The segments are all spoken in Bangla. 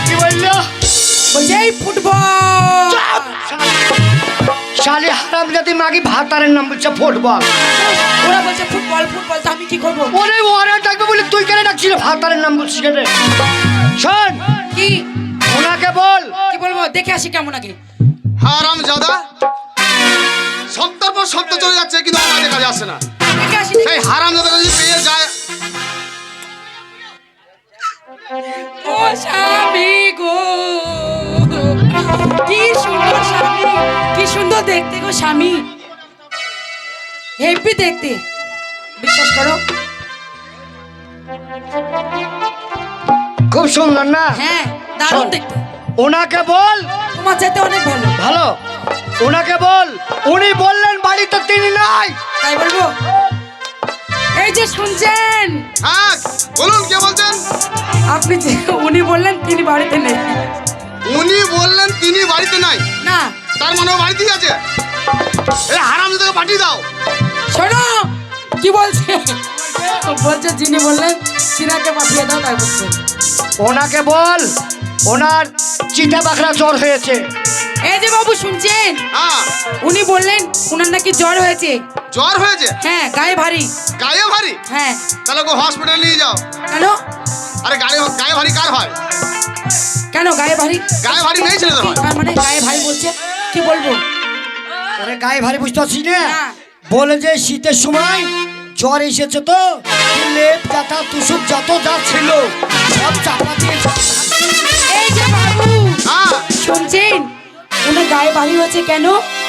কি বলল বলছে এই ফুটবল শালি হারাম জাতি মাগি ভাতারের নাম বলছে ফুটবল ওরা বলছে ফুটবল ফুটবল আমি কি করব ওরে ওরা ডাকবে বলে তুই কেন ডাকছিস ভাতারের নাম বলছিস কেন শোন কি ওনাকে বল কি বলব দেখে আসি কেমন আগে হারাম জাদা সপ্তাহ পর সপ্তাহ চলে যাচ্ছে কিন্তু আমাদের কাজে আসে না সেই হারাম জাদা যদি পেয়ে যায় স্বামী গো। কি সুন্দর স্বামী কি সুন্দর দেখতে গো স্বামী। হেপি দেখতে। বিশ্বাস করো। খুব সুন্দর না? হ্যাঁ দারুণ দেখতে। ওনাকে বল। তোমার চাইতে অনেক ভালো। ভালো। ওনাকে বল। উনি বললেন বাড়িতে তিনি নাই। তাই বলব? এই যে শুনছেন। হ্যাঁ বলুন কে আপনি যে উনি বললেন তিনি বাড়িতে নেই। উনি বললেন তিনি বাড়িতে নাই। না। তার মানে বাড়িতেই আছে? এই হারাম জাদাকে পাঠিয়ে দাও। শোনো কি বলছে? বলছে যিনি বললেন সিনাকে পাঠিয়ে দাও তাই বলছে। ওনাকে বল ওনার চিতা বাখরা জ্বর হয়েছে। এই যে বাবু শুনছেন? হ্যাঁ। উনি বললেন উনার নাকি জ্বর হয়েছে। জ্বর হয়েছে? হ্যাঁ গায়ে ভারী। গায়ে ভারী? হ্যাঁ। তাহলে ওকে হসপিটালে নিয়ে যাও। কেন? আরে গায়ে গায়ে ভারী কার হয়? কেন গায়ে ভারী? গায়ে ভারী নেই ছেলেদের হয়। তার মানে গায়ে ভারী বলছে কি বলব? ওরে গায়ে ভারী বুঝতে পারছিস না। বলে যে শীতের সময় জ্বর এসেছে তো লেপ যাতা তুসুক যত যা ছিল সব চাপা দিয়ে এই যে বাবু হ্যাঁ। শুনছেন? উনার গায়ে ভারী হয়েছে কেন?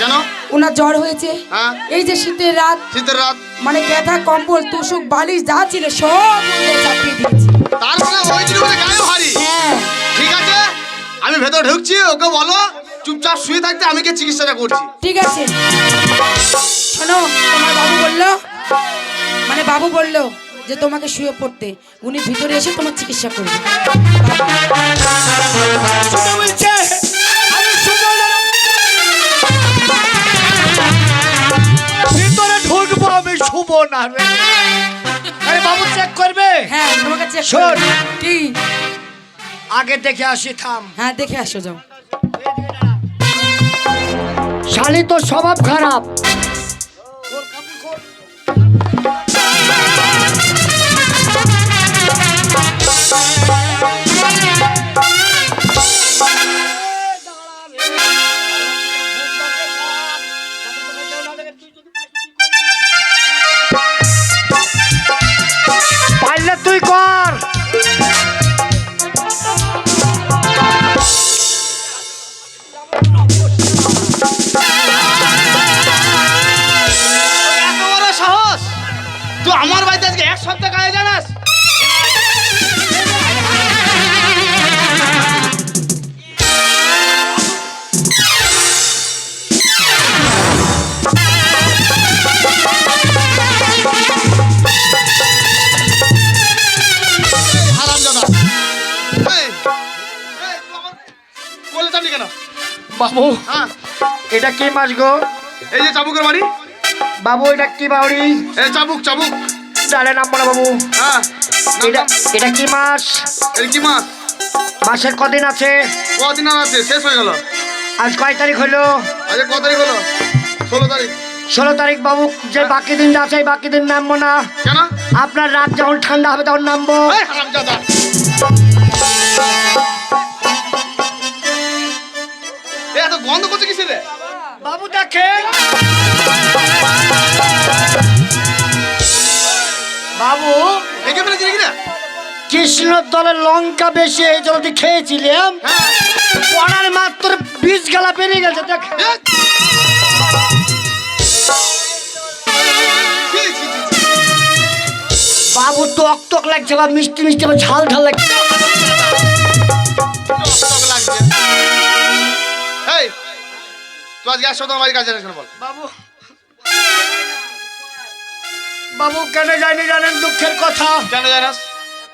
কেন? ওনার জ্বর হয়েছে। হ্যাঁ। এই যে শীতের রাত শীতের রাত। মানে ক্যাথা কম্বল তুষুক বালিশ যা ছিল সব চাপিয়ে দিয়েছে। তার মানে বলে গায়ে ভারী। হ্যাঁ। ঠিক আছে? আমি ভেতর ঢুকছি ওকে বলো চুপচাপ শুয়ে থাকতে আমি কে চিকিৎসাটা করছি? ঠিক আছে। শোনো তোমার বাবু বলল মানে বাবু বলল যে তোমাকে শুয়ে পড়তে। উনি ভিতরে এসে তোমার চিকিৎসা করবে। আমি না রে আরে বাবু চেক করবে? হ্যাঁ তোমাকে চেক শোন। কি? আগে দেখে আসি থাম। হ্যাঁ দেখে আসো যাও। শালি তো স্বভাব খারাপ। বাবু। হ্যাঁ। এটা কি মাছ গো? এই যে চাবুকের বাড়ি। বাবু এটা কি বাউরি এই চাবুক চাবুক। জানে নাম বলো বাবু। হ্যাঁ এটা এটা কি মাস এর কি মাস মাসের কদিন আছে? কদিন আর আছে? শেষ হয়ে গেল। আজ কয় তারিখ হলো? আজকে ক তারিখ হলো? ষোলো তারিখ। ষোলো তারিখ বাবু যে বাকি দিন আছে বাকি দিন নামবো না। কেন? আপনার রাত যখন ঠান্ডা হবে তখন নামবো। এত গন্ধ করছে কিসের রে? বাবু দেখেন বাবু দেখে ফেলেছি নাকি না কৃষ্ণ দলের লঙ্কা বেশি এই জন্য খেয়েছিলাম। হ্যাঁ। পড়ার মাত্র বীজ গেলা পেরিয়ে গেছে দেখ। বাবু টক টক লাগছে বা মিষ্টি মিষ্টি বা ঝাল ঝাল লাগছে। টক টক লাগছে। তুই আজকে এক সপ্তাহ বাড়ি কাজে যাস বল। বাবু বাবু কেন যায়নি জানেন দুঃখের কথা? কেন জানাস?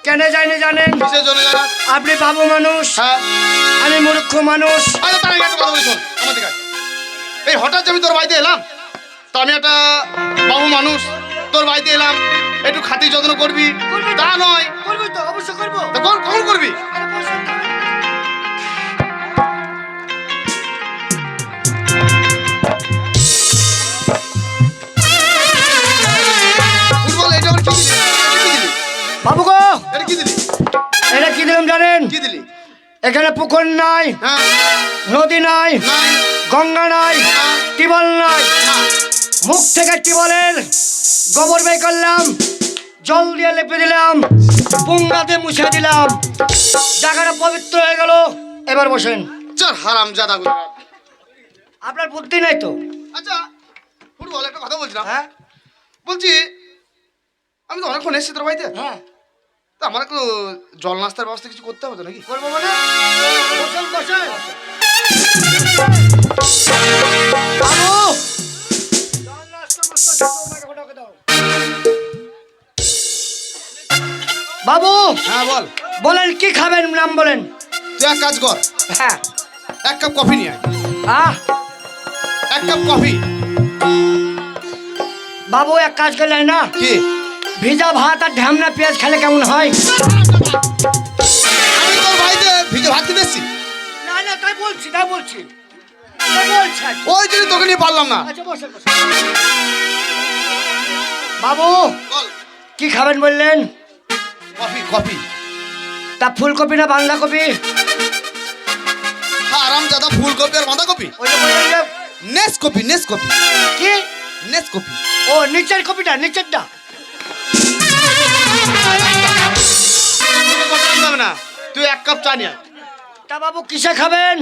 কেন যায়নি জানেন? কিসের জন্য জানাস? আপনি বাবু মানুষ। হ্যাঁ। আমি মূর্খ মানুষ। আচ্ছা তার একটা কথা বলি শোন আমার দিকে এই হঠাৎ আমি তোর বাড়িতে এলাম তো আমি একটা বাবু মানুষ তোর বাড়িতে এলাম একটু খাতির যত্ন করবি? তা। নয়। করব তো অবশ্য করব। তা কখন কখন করবি আরে বসুন না। জানেন? কি দিলি? এখানে পুকুর নাই নদী নাই গঙ্গা নাই টিবল নাই। মুখ থেকে টিবলের গোবর বের করলাম জল দিয়ে লেপে দিলাম পুঙ্গাতে মুছে দিলাম। জায়গাটা পবিত্র হয়ে গেল এবার বসেন। চল হারাম জাদা আপনার বুদ্ধি নাই তো? আচ্ছা ফুটবল একটা কথা বলছিলাম। হ্যাঁ? বলছি আমি তো অনেকক্ষণ এসেছি তোর বাড়িতে। হ্যাঁ। তা আমার একটু জল নাস্তার ব্যবস্থা কিছু করতে হবে তো নাকি? করব মানে? বসেন বসেন। বাবু বাবু! হ্যাঁ বল। বলেন কি খাবেন? নাম বলেন। তুই এক কাজ কর। হ্যাঁ। এক কাপ কফি নিয়ে আয়। আহ! এক কাপ কফি। বাবু এক কাজ করলেন না? কি? ভিজা ভাত আর ঢ্যামনা পেঁয়াজ খেলে কেমন হয়? আমি তোর বাড়িতে ভিজে ভাত খেতে না না তাই বলছি তাই বলছি। তাই বলছি আর কি। ওই জন্য তোকে নিয়ে পারলাম না। আচ্ছা বসে বসে। বাবু বল। কি খাবেন বললেন? Coffee coffee. তা ফুলকপি না বাঁধাকপি? আরাম জাদা ফুলকপি আর বাঁধাকপি। ওই যে বললেন যে নেস কপি নেস কপি কি? নেস কপি ও নিচের কপিটা নিচেরটা? তুই এক কাপ চা নিয়ে তা বাবু কিসে খাবেন?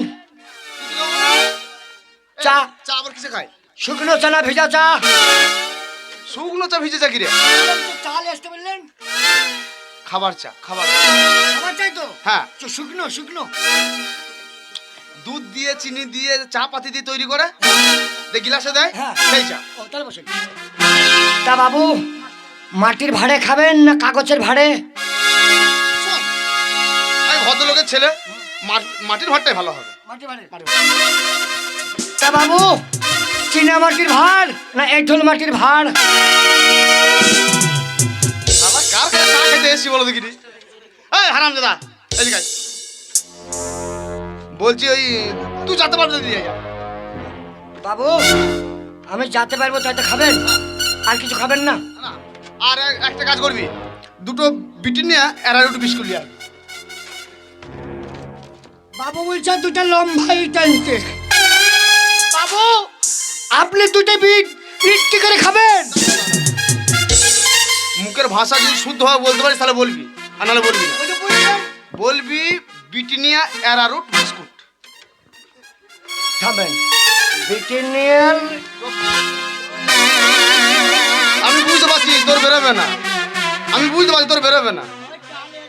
চা। চা আবার কিসে খায়? শুকনো চা না ভেজা চা। শুকনো চা ভিজে চা কি রে চাল আসতে বললেন? খাবার চা খাবার চা। খাবার চাই তো? হ্যাঁ। শুকনো শুকনো। দুধ দিয়ে চিনি দিয়ে চা পাতি দিয়ে তৈরি করে দে গিলাসে দেয় হ্যাঁ। সেই চা ও তাহলে বসেন তা বাবু মাটির ভাড়ে খাবেন না কাগজের ভাড়ে? ছেলে মাটির ভাতটাই ভালো হবে। তা বাবু চীনা মাটির ভাড় না এঁঠল মাটির ভাড় আবার কার কাছে চা খেতে এসেছি বলো দেখিনি? এই হারাম দাদা এদিকে। বলছি ওই তুই যেতে পারবি দিয়ে যা বাবু আমি যেতে পারব তাই তো খাবেন? আর কিছু খাবেন না? আর একটা কাজ করবি। দুটো বিটি নিয়ে এরা দুটো বিস্কুট নিয়ে। বাবু বলছে দুটা লম্বা ইট আনতে বাবু আপনি দুটো বিট ইট কি করে খাবেন। মুখের ভাষা যদি শুদ্ধভাবে বলতে পারিস তাহলে বলবি। আর নাহলে বলবি না। বলবি বিটিনিয়া অ্যারারুট বিস্কুট। খাবেন ব্রিটেনিয়াল আমি বুঝতে পারছি তোর বেরোবে না। আমি বুঝতে পারছি তোর বেরোবে না।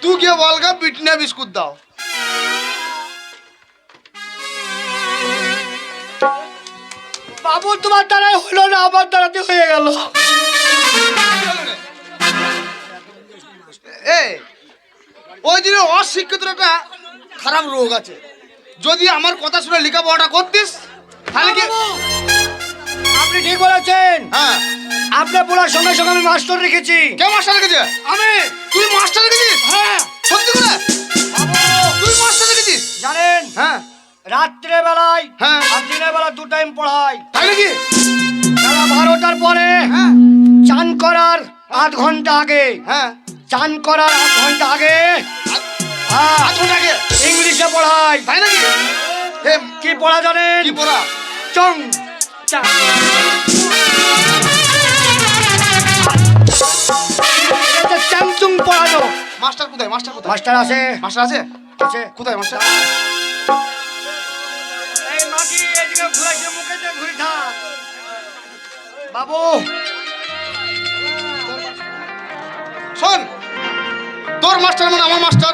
তুই গিয়ে বলগা বিটিনিয়া বিস্কুট দাও। বাবু তোমার দ্বারাই হলো না আমার দ্বারাতে হয়ে গেল। এ ওই দিনে অশিক্ষিত একটা খারাপ রোগ আছে। যদি আমার কথা শুনে লেখাপড়াটা করতিস তাহলে কি আপনি ঠিক বলেছেন। হ্যাঁ। আপনার পড়ার সঙ্গে সঙ্গে আমি মাস্টার রেখেছি কে মাস্টার রেখেছে আমি। তুই মাস্টার রেখেছিস হ্যাঁ। সত্যি করে? তুই মাস্টার রেখেছিস জানেন হ্যাঁ। রাত্রে বেলায় হ্যাঁ। আর দিনের বেলা দু টাইম পড়াই তাই নাকি? বেলা বারোটার পরে হ্যাঁ। চান করার আধ ঘণ্টা আগে। হ্যাঁ। চান করার আধ ঘণ্টা আগে হ্যাঁ, আধ ঘণ্টা আগে? ইংলিশে পড়াই তাই নাকি? কি পড়া জানেন? কি পড়া? চং। চা। চ্যাংচুং পড়ানো। মাস্টার কোথায়? মাস্টার কোথায়? মাস্টার আছে। মাস্টার আছে? আছে। কোথায় মাস্টার? বাবু শোন তোর মাস্টার মানে আমার মাস্টার।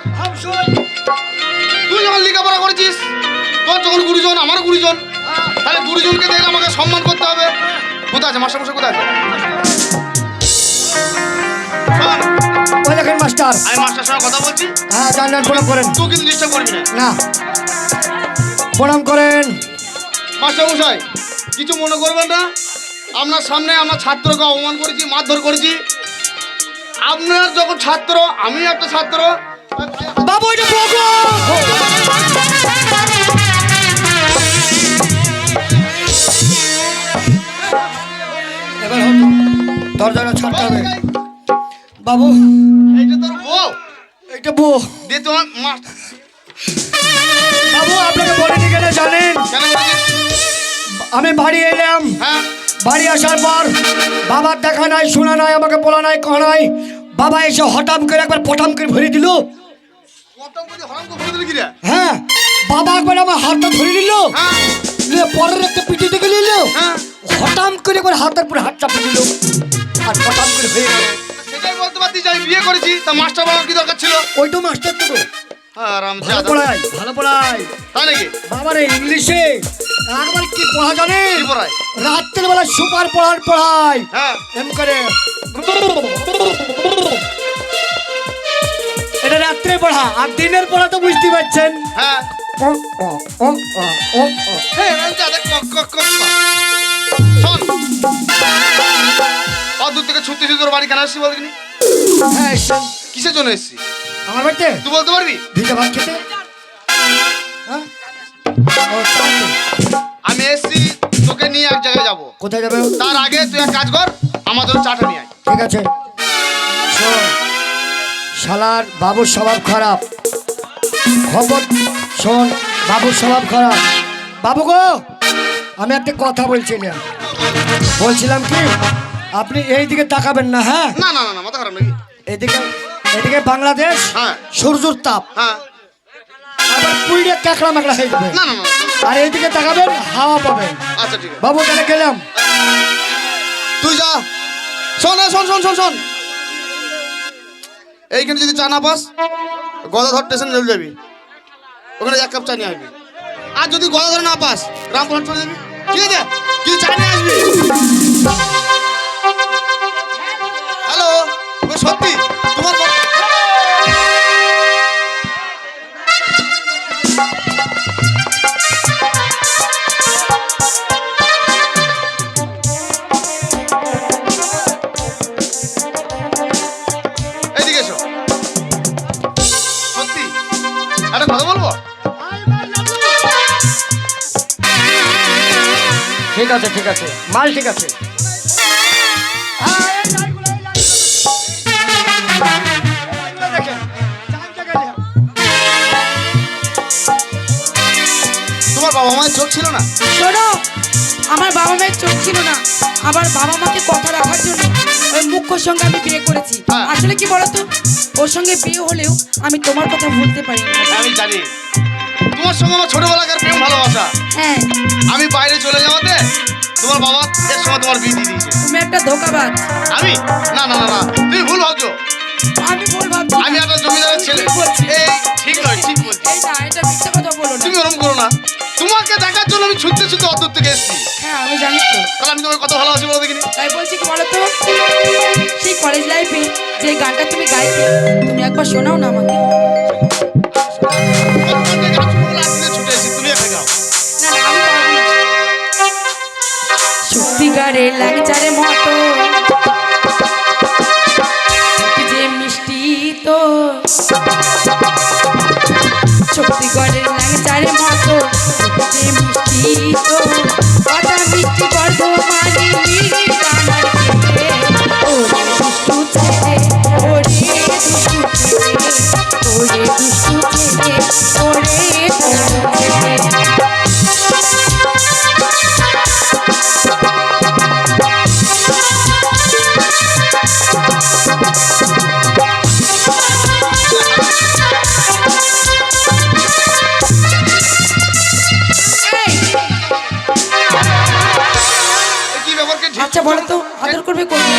তুই যখন লেখাপড়া করেছিস তোর যখন গুরুজন আমার গুরুজন তাহলে গুরুজনকে দেখলে আমাকে সম্মান করতে হবে। কোথায় আছে? মাস্টার মশাই কোথায় আছে? দেখেন মাস্টার। আমি মাস্টার সঙ্গে কথা বলছি। হ্যাঁ জানলেন প্রণাম করেন। তুই কিন্তু ডিস্টার্ব করবি না। না। প্রণাম করেন। মাস্টার মশাই কিছু মনে করবেন না? আপনার সামনে আমরা ছাত্রকে অপমান করেছি মারধর করেছি। আপনার যখন ছাত্র আমি একটা ছাত্র। বাবু এটা এবার দরজাটা ছাড়তে হবে। বাবু এইটা তোর বউ। এটা বউ। দে তোমার মা বাবু আপনাকে বলিনি কেন জানেন আমি বাড়ি এলাম। হ্যাঁ। বাড়ি আসার পর বাবার দেখা নাই শোনা নাই আমাকে বলা নাই কহ নাই। বাবা এসে হঠাৎ করে একবার পটাম করে ভরে দিল। হ্যাঁ বাবা একবার আমার হাতটা ধরে নিল। হ্যাঁ। পরের একটা পিঠে থেকে নিল। হ্যাঁ। হঠাৎ করে একবার হাতের পরে হাত চাপিয়ে দিল আর পটাম করে হয়ে গেল সেটাই বলতে পারতি যে আমি বিয়ে করেছি তা মাস্টার বাবার কি দরকার ছিল? ওইটা মাস্টার তো ভালো পড়ায় ভালো পড়ায়। তাই নাকি? ইংলিশে? একবার কি পড়া জানে? কি পড়ায়? রাত্রের বেলা সুপার পড়ার পড়ায়। হ্যাঁ। এম করে। এটা রাত্রে পড়া আর দিনের পড়া তো বুঝতে পারছেন। হ্যাঁ। ও, ও, ও, ও, ও, ও। হ্যাঁ রামজা কক কক কক শোন। অত দূর থেকে ছুটতে তোর বাড়ি কেন আসছি বল হ্যাঁ। কিসের জন্য এসছি আমার বাড়িতে? তুই বলতে পারবি? ভিজা ভাত খেতে? হ্যাঁ? আমি এসছি তোকে নিয়ে এক জায়গায় যাব। কোথায় যাবে? তার আগে তুই এক কাজ কর আমার জন্য চাটা নিয়ে আয়। ঠিক আছে। শোন শালার বাবুর স্বভাব খারাপ। খবর শোন বাবুর স্বভাব খারাপ। বাবু গো আমি একটা কথা বলছিলাম বলছিলাম কি আপনি এই দিকে তাকাবেন না হ্যাঁ? না না না না মাথা খারাপ নাকি? এদিকে এদিকে বাংলাদেশ হ্যাঁ। সূর্যর তাপ। হ্যাঁ। আবার পুইড়ে কাঁকড়া মাকড়া হয়ে যাবে। আর এইদিকে তাকাবেন হাওয়া পাবেন আচ্ছা ঠিক বাবু তাহলে গেলাম। তুই যা। শোন শোন শোন শোন শোন। এইখানে যদি চা না পাস গদাধর স্টেশন চলে যাবি। ওখানে এক কাপ চা নিয়ে আসবি। আর যদি গদাধর না পাস রামপুরহাট চলে যাবি। ঠিক আছে? তুই চা নিয়ে আসবি। হ্যালো সত্যি। তোমার ঠিক আছে ঠিক আছে। মাল ঠিক আছে। তোমার মায়ের চোখ ছিল না? শোনো আমার বাবা মায়ের চোখ ছিল না। আমার বাবা মাকে কথা রাখার জন্য ওই মুখ্যর সঙ্গে আমি বিয়ে করেছি। হ্যাঁ। আসলে কি বলতো ওর সঙ্গে বিয়ে হলেও আমি তোমার কথা ভুলতে পারি না। আমি জানি। তোমার সঙ্গে আমার ছোটবেলাকার প্রেম ভালোবাসা। হ্যাঁ। আমি বাইরে চলে যাওয়াতে তোমার বাবা এর সময় তোমার বিয়ে দিয়ে দিয়েছে। তুমি একটা ধোকাবাজ। আমি? না না না না। তুমি ভুল ভাবছ। আমি ভুল ভাবছি আমি একটা জমিদারের ছেলে। ঠিক। এই ঠিক নয় ঠিক বলছি। এই না এটা মিথ্যা কথা বলো না। তুমি ওরম করো না। তোমাকে দেখার জন্য আমি ছুটতে ছুটতে অত থেকে এসেছি। হ্যাঁ আমি জানি তো। তাহলে আমি তোমাকে কত ভালোবাসি বলো দেখিনি? তাই বলছি কি বলতো? সেই কলেজ লাইফে যে গানটা তুমি গাইতে তুমি একবার শোনাও না আমাকে। সত্যিকারে লাগজারে মতো। আচ্ছা বলো তো আদর করবে করবে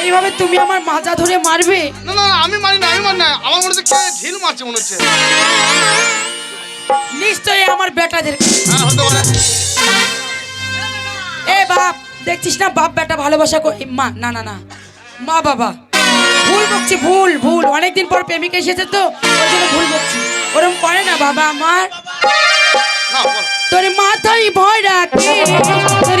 এইভাবে তুমি আমার মাজা ধরে মারবে? না না না, আমি মানি না আমি মানি না। আমার মনে হচ্ছে কে ঢিল মারছে মনে হচ্ছে। নিশ্চয়ই আমার বেটাদের। হ্যাঁ হতে পারে। এ বাপ দেখছিস না বাপ বেটা ভালোবাসা কো- এই মা না না না। মা বাবা। ভুল বকছি ভুল ভুল। অনেকদিন পর প্রেমিক এসেছে তো ওই জন্য ভুল বকছি। ওরকম করে না বাবা আমার না বল। তোর মাথায় ভয় রাখে। তোর